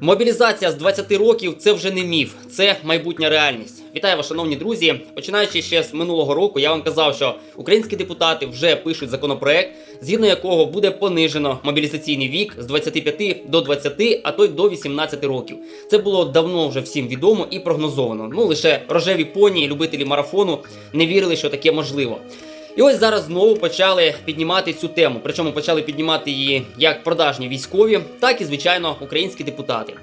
Мобілізація з 20 років це вже не міф, це майбутня реальність. Вітаю вас, шановні друзі. Починаючи ще з минулого року, я вам казав, що українські депутати вже пишуть законопроект, згідно якого буде понижено мобілізаційний вік з 25 до 20, а то й до 18 років. Це було давно вже всім відомо і прогнозовано. Ну лише рожеві поні, любителі марафону не вірили, що таке можливо. І ось зараз знову почали піднімати цю тему. Причому почали піднімати її як продажні військові, так і звичайно українські депутати.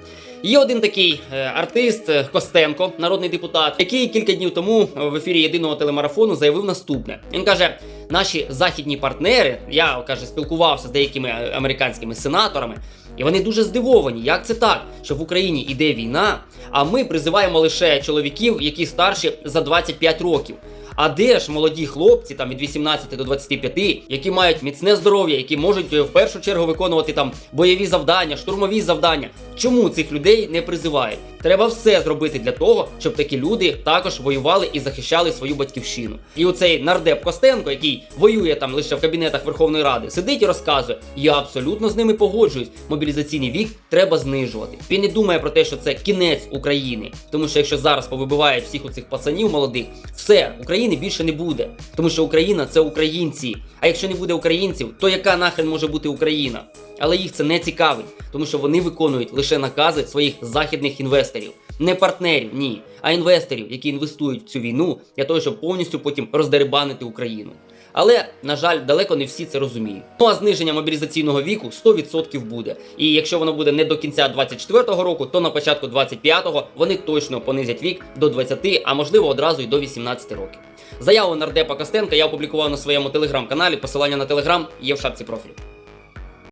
Є один такий е, артист Костенко, народний депутат, який кілька днів тому в ефірі єдиного телемарафону заявив наступне. Він каже: наші західні партнери, я каже, спілкувався з деякими е, американськими сенаторами, і вони дуже здивовані, як це так, що в Україні йде війна, а ми призиваємо лише чоловіків, які старші за 25 років. А де ж молоді хлопці там від 18 до 25, які мають міцне здоров'я, які можуть е, в першу чергу виконувати там бойові завдання, штурмові завдання? Чому цих людей не призивають? Треба все зробити для того, щоб такі люди також воювали і захищали свою батьківщину. І оцей нардеп Костенко, який воює там лише в кабінетах Верховної Ради, сидить і розказує: я абсолютно з ними погоджуюсь. Мобілізаційний вік треба знижувати. Він не думає про те, що це кінець України, тому що якщо зараз повибивають всіх оцих пацанів молодих, все України більше не буде, тому що Україна це українці. А якщо не буде українців, то яка нахрен може бути Україна? Але їх це не цікавить, тому що вони виконують лише накази своїх західних інвесторів, не партнерів, ні, а інвесторів, які інвестують в цю війну для того, щоб повністю потім роздерибанити Україну. Але, на жаль, далеко не всі це розуміють. Ну а зниження мобілізаційного віку 100% буде. І якщо воно буде не до кінця 24-го року, то на початку 25-го вони точно понизять вік до 20, а можливо одразу й до 18 років. Заяву нардепа Костенка я опублікував на своєму телеграм-каналі. Посилання на телеграм є в шапці профілю.